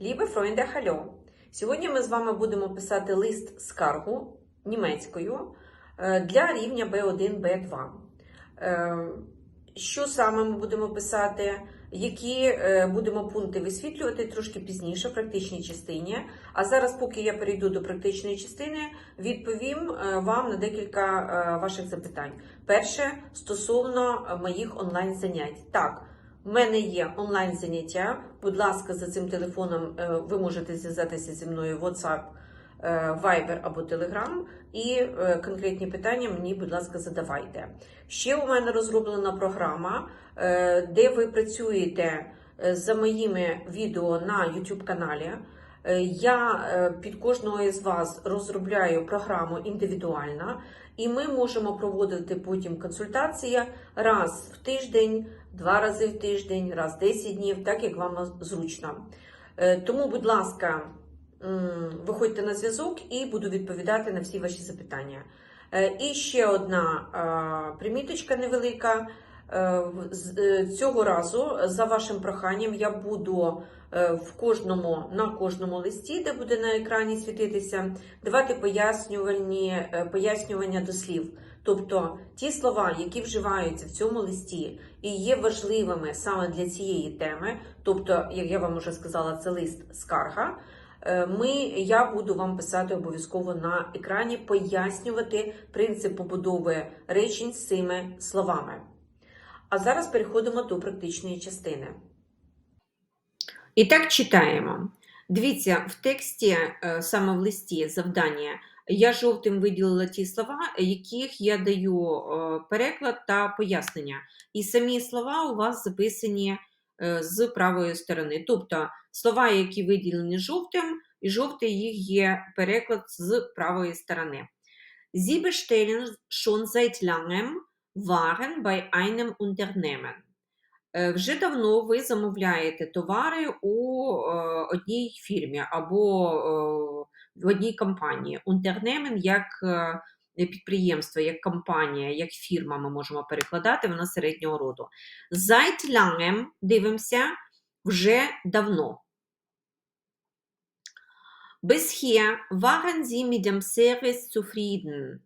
Liebe Freunde, hallo! Сьогодні ми з вами будемо писати лист скаргу німецькою е, для рівня B1, B2. Е, Що саме ми будемо писати, які е, будемо пункти висвітлювати трошки пізніше в практичній частині. А зараз, поки я перейду до практичної частини, відповім е, вам на декілька е, ваших запитань. Перше стосовно моїх онлайн занять. Так. У мене є онлайн заняття. Будь ласка, за цим телефоном е, ви можете зв'язатися зі мною в WhatsApp, е, Viber або Telegram. І е, конкретні питання мені, будь ласка, задавайте. Ще у мене розроблена програма, де ви працюєте за моїми відео на YouTube каналі. Я під кожного із вас розробляю програму індивідуально, і ми можемо проводити потім консультації раз в тиждень, два рази в тиждень, раз в 10 днів, так як вам зручно. Е, Тому, будь ласка, виходьте на зв'язок і буду відповідати на всі ваші запитання. Е, І ще одна е, приміточка невелика. Цього разу, за вашим проханням, я буду в кожному на кожному листі, де буде на екрані світитися, давати пояснювальні пояснювання до слів. Тобто ті слова, які вживаються в цьому листі і є важливими саме для цієї теми, тобто, як я вам вже сказала, це лист скарга. е, Ми, я буду вам писати обов'язково на екрані, пояснювати принцип побудови речень з цими словами. А зараз переходимо до практичної частини. І так читаємо. Дивіться, в тексті, е, саме в листі завдання, я жовтим виділила ті слова, яких я даю е, переклад та пояснення. І самі слова у вас записані е, з правої сторони. Тобто слова, які виділені жовтим, і жовтий їх є переклад з правої сторони. Sie schon seit langem Waren bei einem Unternehmen. Вже давно ви замовляєте товари у е, одній фірмі або в одній компанії. Unternehmen як е, підприємство, як компанія, як фірма ми можемо перекладати, вона середнього роду. Seit дивимося, вже давно. Bisher waren Sie mit dem Service zufrieden.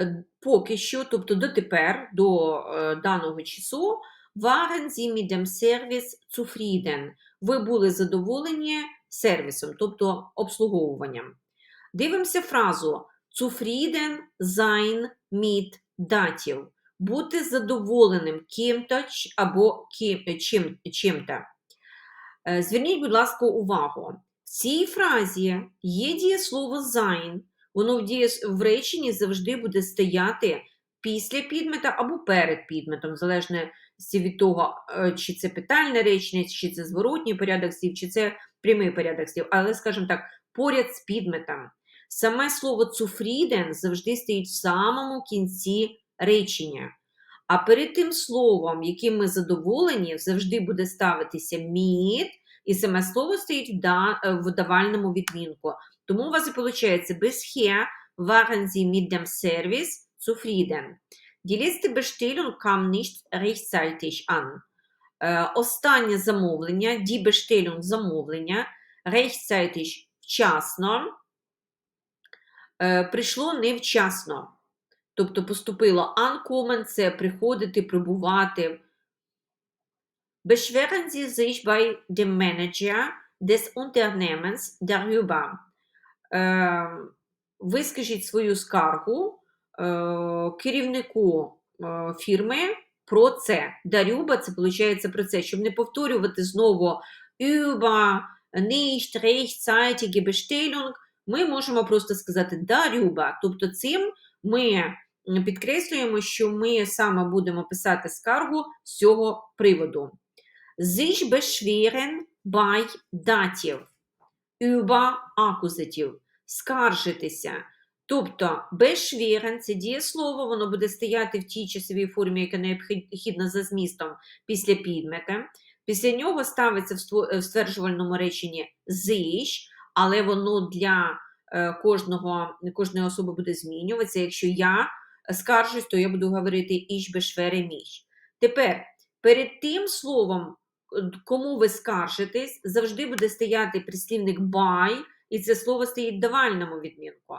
Е, Поки що, тобто дотепер, до е, даного часу, waren Sie mit dem Service zufrieden. Ви були задоволені сервісом, тобто обслуговуванням. Дивимося фразу zufrieden sein mit датів. Бути задоволеним ким-то або чим, чим-то. Е, Зверніть, будь ласка, увагу. В цій фразі є дієслово sein. Воно в реченні завжди буде стояти після підмета або перед підметом, в залежності від того, е, чи це питальне речення, чи це зворотній порядок слів, чи це прямий порядок слів. Але, скажімо так, поряд з підметом. Саме слово цуфріден завжди стоїть в самому кінці речення. А перед тим словом, яким ми задоволені, завжди буде ставитися мід, і саме слово стоїть в, е, давальному відмінку. Тому у вас і виходить waren Sie mit dem Service zufrieden. Die letzte Bestellung kam nicht rechtzeitig an. Е, Останнє замовлення, die Bestellung замовлення, rechtzeitig вчасно, е, прийшло невчасно. Тобто поступило ankommen – це приходити, прибувати. Beschweren Sie sich bei dem Manager des Unternehmens darüber. Е, Вискажіть свою скаргу е, керівнику е, фірми про це. Дарюба, це виходить про це, щоб не повторювати знову über, nicht, rechtzeitige Bestellung, ми можемо просто сказати Дарюба. Тобто цим ми підкреслюємо, що ми саме будемо писати скаргу з цього приводу. Sich beschweren bei датів. Über акузатів. Скаржитися. Тобто, beschweren – це дієслово, воно буде стояти в тій часовій формі, яка необхідна за змістом після підмета. Після нього ставиться в стверджувальному реченні sich, але воно для е, кожного, кожної особи буде змінюватися. Якщо я скаржусь, то я буду говорити ich beschwere mich. Тепер, перед тим словом кому ви скаржитесь, завжди буде стояти прислівник by, і це слово стоїть в давальному відмінку.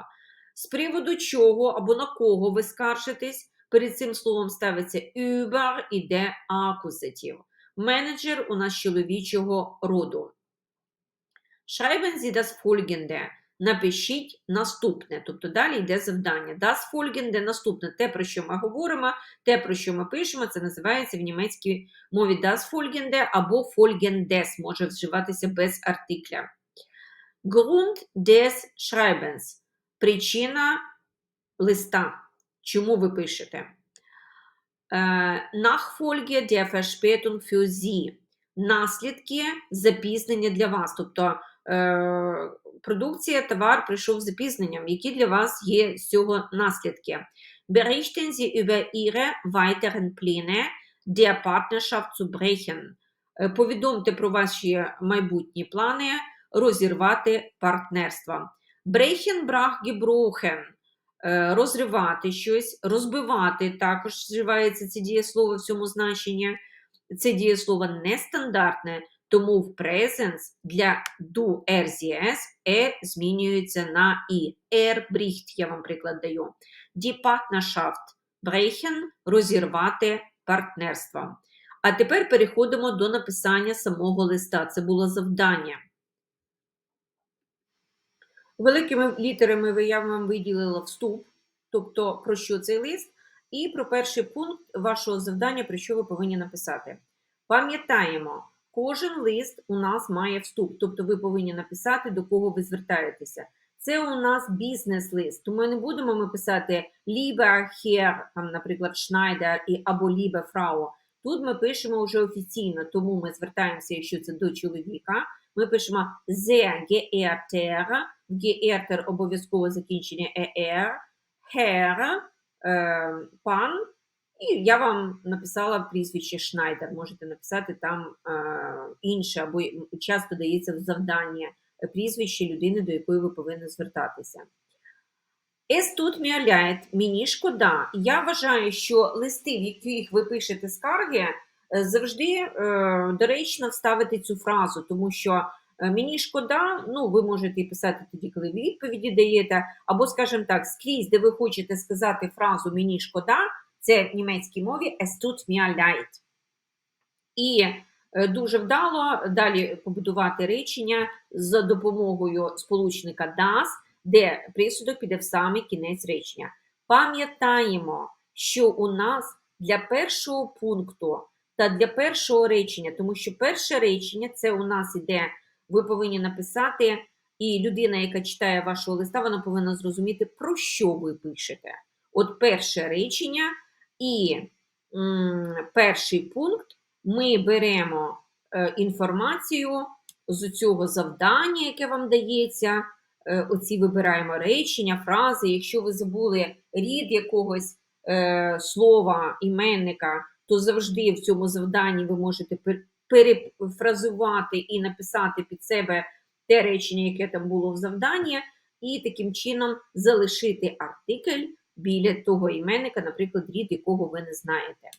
З приводу чого або на кого ви скаржитесь, перед цим словом ставиться über, іде акузатив. Менеджер у нас чоловічого роду. Schreiben Sie das folgende. Напишіть наступне, тобто далі йде завдання. Das folgende наступне, те, про що ми говоримо, те, про що ми пишемо, це називається в німецькій мові das folgende або folgendes, може вживатися без артикля. Grund des Schreibens – причина листа. Чому ви пишете? Е, Nachfolge der Verspätung für Sie. Наслідки запізнення для вас. Тобто е, продукція, товар прийшов з запізненням. Які для вас є з цього наслідки? Berichten Sie über Ihre weiteren Pläne, der Partnerschaft zu brechen. Е, Повідомте про ваші майбутні плани розірвати партнерство. Brach, gebrochen. Е, Розривати щось, розбивати також вживається це дієслово в цьому значенні. Це дієслово нестандартне, тому в presence для du RZS е змінюється на і. Er bricht, я вам приклад даю. Die Partnerschaft розірвати партнерство. А тепер переходимо до написання самого листа. Це було завдання. Великими літерами я вам виділила вступ, тобто про що цей лист, і про перший пункт вашого завдання, про що ви повинні написати. Пам'ятаємо, кожен лист у нас має вступ, тобто ви повинні написати, до кого ви звертаєтеся. Це у нас бізнес-лист, тому не будемо ми писати Lieber Herr, там, наприклад, і або Liebe Frau. Тут ми пишемо вже офіційно, тому ми звертаємося, якщо це до чоловіка. Ми пишемо sehr geehrter, geehrter обов'язково закінчення er, Herr, е, пан. І я вам написала прізвище Шнайдер. Можете написати там е, інше, або часто дається в завдання е, прізвище людини, до якої ви повинні звертатися. Es tut mir мені шкода. Я вважаю, що листи, в яких ви пишете скарги, завжди е, доречно вставити цю фразу, тому що е, мені шкода, ну ви можете писати тоді, коли відповіді даєте, або, скажімо так, скрізь, де ви хочете сказати фразу мені шкода, це в німецькій мові es tut mir leid. І е, дуже вдало далі побудувати речення за допомогою сполучника das, де присудок піде в самий кінець речення. Пам'ятаємо, що у нас для першого пункту та для першого речення, тому що перше речення це у нас іде, ви повинні написати, і людина, яка читає вашого листа, вона повинна зрозуміти, про що ви пишете. От перше речення і м, перший пункт ми беремо е, інформацію з цього завдання, яке вам дається. Е, оці вибираємо речення, фрази. Якщо ви забули рід якогось е, слова, іменника, то завжди в цьому завданні ви можете перефразувати і написати під себе те речення, яке там було в завданні, і таким чином залишити артикль біля того іменника, наприклад, рід якого ви не знаєте.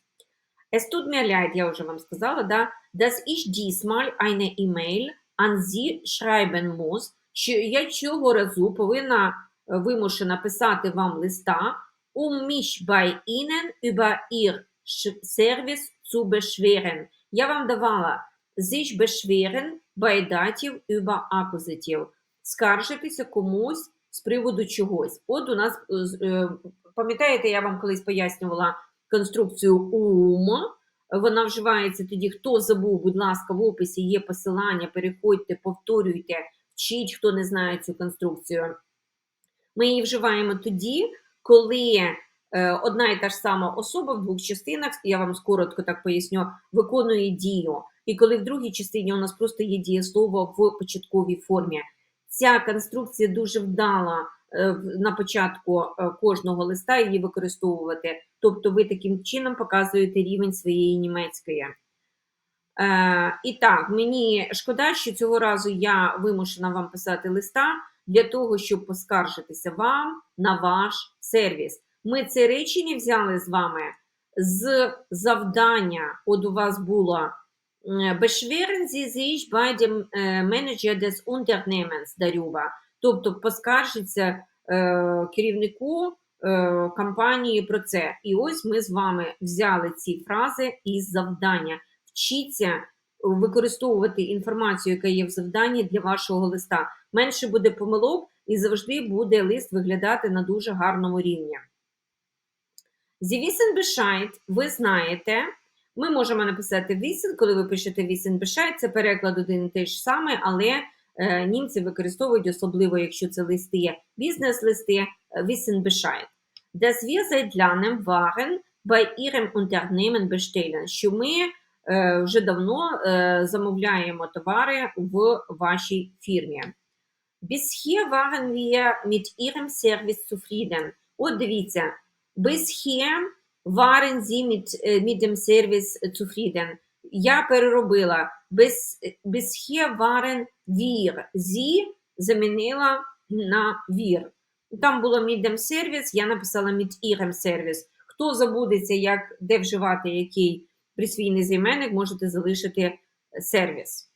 Es tut mir leid, я вже вам сказала, да, dass ich diesmal eine E-Mail an Sie schreiben muss, що я цього разу повинна е, вимушена писати вам листа, um mich bei Ihnen über Ihr Service zu beschweren. Я вам давала sich beschweren bei Dativ über Akkusativ. Скаржитися комусь з приводу чогось. От у нас, е, е, пам'ятаєте, я вам колись пояснювала конструкцію ум. Вона вживається тоді, хто забув, будь ласка, в описі є посилання, переходьте, повторюйте, вчіть, хто не знає цю конструкцію. Ми її вживаємо тоді, коли одна і та ж сама особа в двох частинах, я вам коротко так поясню, виконує дію. І коли в другій частині у нас просто є дієслово в початковій формі. Ця конструкція дуже вдала е, на початку е, кожного листа її використовувати. Тобто ви таким чином показуєте рівень своєї німецької. Е, і так, мені шкода, що цього разу я вимушена вам писати листа для того, щоб поскаржитися вам на ваш сервіс. Ми це речення взяли з вами з завдання. От у вас було Beschweren Sie sich bei dem äh, Manager des Unternehmens darüber. Тобто поскаржиться е, керівнику е, компанії про це. І ось ми з вами взяли ці фрази із завдання. Вчіться використовувати інформацію, яка є в завданні для вашого листа. Менше буде помилок і завжди буде лист виглядати на дуже гарному рівні. Wissen Bescheid, ви знаєте. Ми можемо написати wissen, коли ви пишете wissen Bescheid, це переклад один і той ж самий, але е, німці використовують, особливо якщо це листи, бізнес-листи, е, wissen Bescheid. Dass wir seit langem waren bei Ihrem Unternehmen bestellen, що ми е, вже давно е, замовляємо товари в вашій фірмі. Bisher waren wir mit Ihrem Service zufrieden. От дивіться, äh, Service äh, zufrieden. Я переробила. Waren wir. Sie замінила на wir. Там було dem Service, я написала mit Ihrem Service. Хто забудеться, де вживати який присвійний займенник, можете залишити сервіс.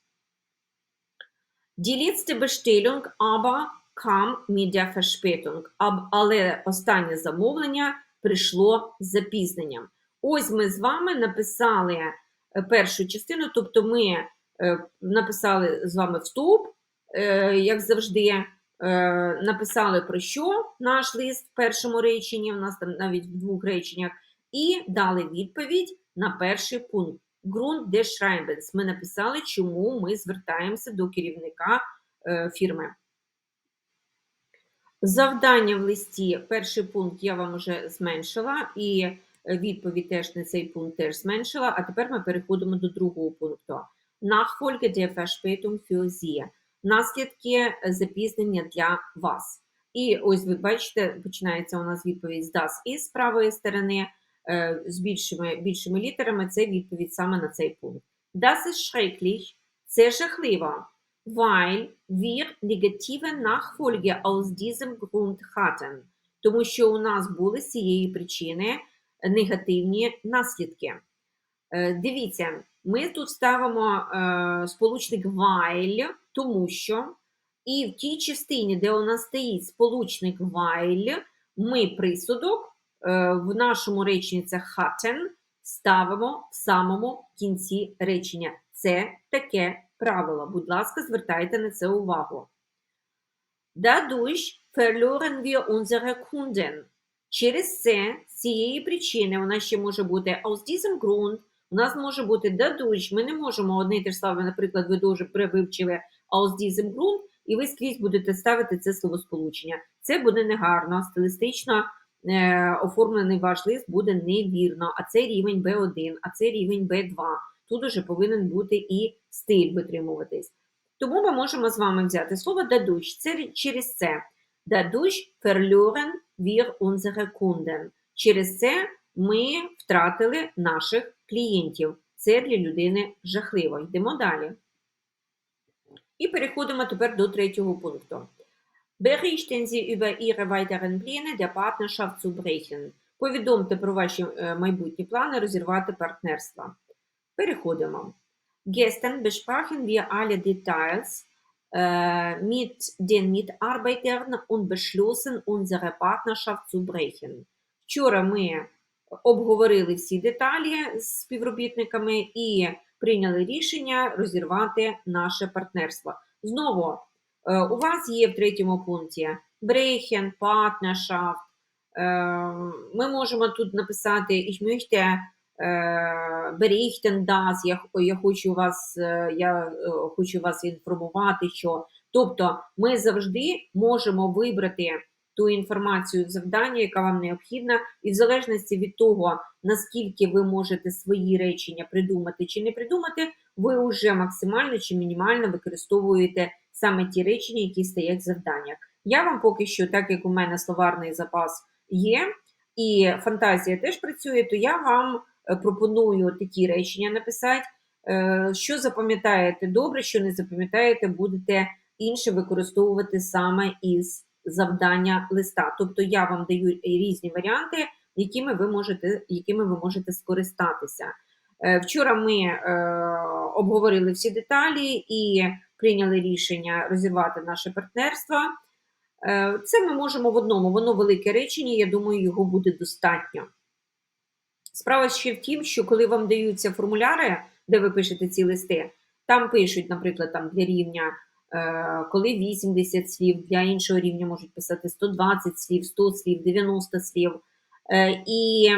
Die letzte Bestellung aber kam mit der Verspätung. Аб- Але останнє замовлення прийшло з запізненням. Ось ми з вами написали е, першу частину, тобто ми е, написали з вами вступ, е, як завжди, написали про що наш лист в першому реченні, у нас там навіть в двох реченнях, і дали відповідь на перший пункт. Grund des Schreibens. Ми написали, чому ми звертаємося до керівника фірми. Завдання в листі, перший пункт я вам вже зменшила, і е, відповідь теж на цей пункт теж зменшила. А тепер ми переходимо до другого пункту. Nachfolge der Verspätung für Sie. Наслідки запізнення для вас. І ось ви бачите, починається у нас відповідь з das із з правої сторони, е, з більшими, більшими літерами. Це відповідь саме на цей пункт. Das ist schrecklich. Це жахливо weil wir negative Nachfolge aus diesem Grund hatten. Тому що у нас були з цієї причини негативні наслідки. Е, Дивіться, ми тут ставимо е, сполучник while, тому що, і в тій частині, де у нас стоїть сполучник while, ми присудок е, в нашому реченні це hatten ставимо в самому кінці речення. Це таке правило. Будь ласка, звертайте на це увагу. Dadurch verloren wir unsere Kunden. Через це, з цієї причини, нас ще може бути aus diesem Grund, у нас може бути dadurch, ми не можемо одне те ж саме, наприклад, ви дуже прививчили aus diesem Grund, і ви скрізь будете ставити це словосполучення. Це буде негарно, стилістично е, оформлений ваш лист буде невірно, а це рівень B1, а це рівень B2. Тут уже повинен бути і стиль витримуватись. Тому ми можемо з вами взяти слово dadurch. Це через це. Dadurch verloren wir unsere Kunden. Через це ми втратили наших клієнтів. Це для людини жахливо. Йдемо далі. І переходимо тепер до третього пункту. Berichten Sie über Ihre weiteren Pläne der Partnerschaft zu brechen. Повідомте про ваші е, майбутні плани розірвати партнерство. Переходимо. Gestern besprachen wir alle Details äh, mit den Mitarbeitern und beschlossen, unsere Partnerschaft zu brechen. Вчора ми обговорили всі деталі з співробітниками і прийняли рішення розірвати наше партнерство. Знову, е, у вас є в третьому пункті brechen, Partnerschaft. Е, Ми можемо тут написати Ich möchte е, berichten das, я, я хочу вас, е, я е, хочу вас інформувати, що. Тобто ми завжди можемо вибрати ту інформацію в завданні, яка вам необхідна, і в залежності від того, наскільки ви можете свої речення придумати чи не придумати, ви вже максимально чи мінімально використовуєте саме ті речення, які стоять в завданнях. Я вам поки що, так як у мене словарний запас є, і фантазія теж працює, то я вам пропоную такі речення написати. Е, Що запам'ятаєте добре, що не запам'ятаєте, будете інше використовувати саме із завдання листа. Тобто я вам даю різні варіанти, якими ви можете, якими ви можете скористатися. Е, Вчора ми е, обговорили всі деталі і прийняли рішення розірвати наше партнерство. Е, Це ми можемо в одному, воно велике речення, я думаю, його буде достатньо. Справа ще в тім, що коли вам даються формуляри, де ви пишете ці листи, там пишуть, наприклад, там для рівня, е, коли 80 слів, для іншого рівня можуть писати 120 слів, 100 слів, 90 слів. Е, і,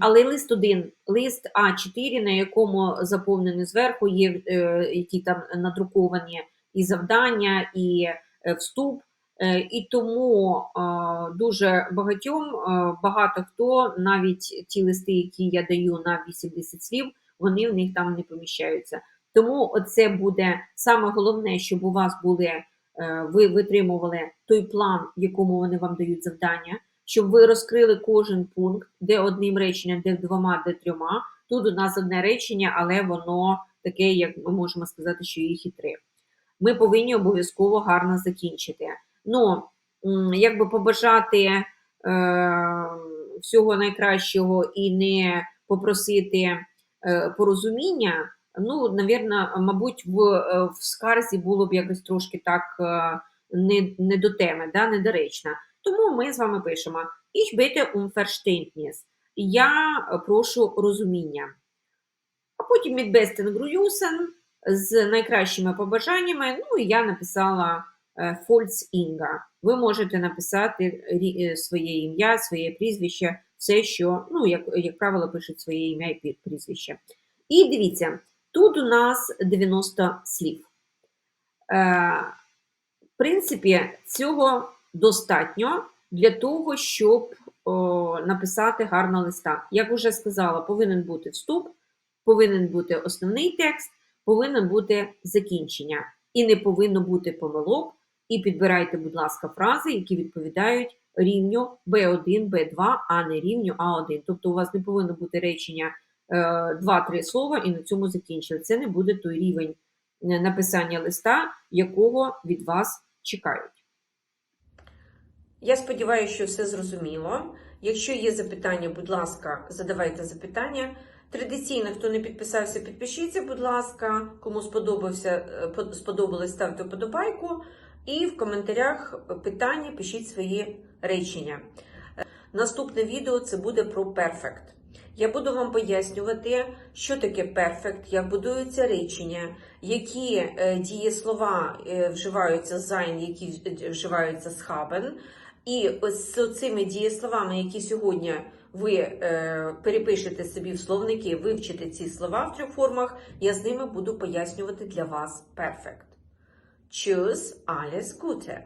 але лист один, лист А4, на якому заповнений зверху є е, які там надруковані і завдання, і вступ. Е, І тому дуже багатьом, е, багато хто, навіть ті листи, які я даю на 80 слів, вони в них там не поміщаються. Тому це буде саме головне, щоб у вас були, е, ви витримували той план, якому вони вам дають завдання, щоб ви розкрили кожен пункт, де одним реченням, де двома, де трьома. Тут у нас одне речення, але воно таке, як ми можемо сказати, що їх і три. Ми повинні обов'язково гарно закінчити. Ну, якби побажати е, всього найкращого і не попросити е, порозуміння, ну, навірно, мабуть, в, е, в скарзі було б якось трошки так не, не до теми, да, недоречно. Тому ми з вами пишемо Ich bitte um Verständnis. Я прошу розуміння. А потім mit besten Grüßen з найкращими побажаннями. Ну і я написала Фольц Інга. Ви можете написати е, своє ім'я, своє прізвище, все, що, ну, як, як правило, пишуть своє ім'я і прізвище. І дивіться, тут у нас 90 слів. Е, в принципі, цього достатньо для того, щоб о, написати гарно листа. Як вже сказала, повинен бути вступ, повинен бути основний текст, повинен бути закінчення. І не повинно бути помилок. І підбирайте, будь ласка, фрази, які відповідають рівню B1, B2, а не рівню А1. Тобто у вас не повинно бути речення е, 2-3 слова і на цьому закінчили. Це не буде той рівень е, написання листа, якого від вас чекають. Я сподіваюся, що все зрозуміло. Якщо є запитання, будь ласка, задавайте запитання. Традиційно, хто не підписався, підпишіться, будь ласка. Кому сподобався, е, сподобалось, ставте вподобайку. І в коментарях питання пишіть свої речення. Е, Наступне відео це буде про перфект. Я буду вам пояснювати, що таке перфект, як будуються речення, які е, дієслова е, вживаються з sein, які вживаються з haben. І з цими дієсловами, які сьогодні ви е, перепишете собі в словники, вивчите ці слова в трьох формах, я з ними буду пояснювати для вас перфект. Tschüss, alles Gute!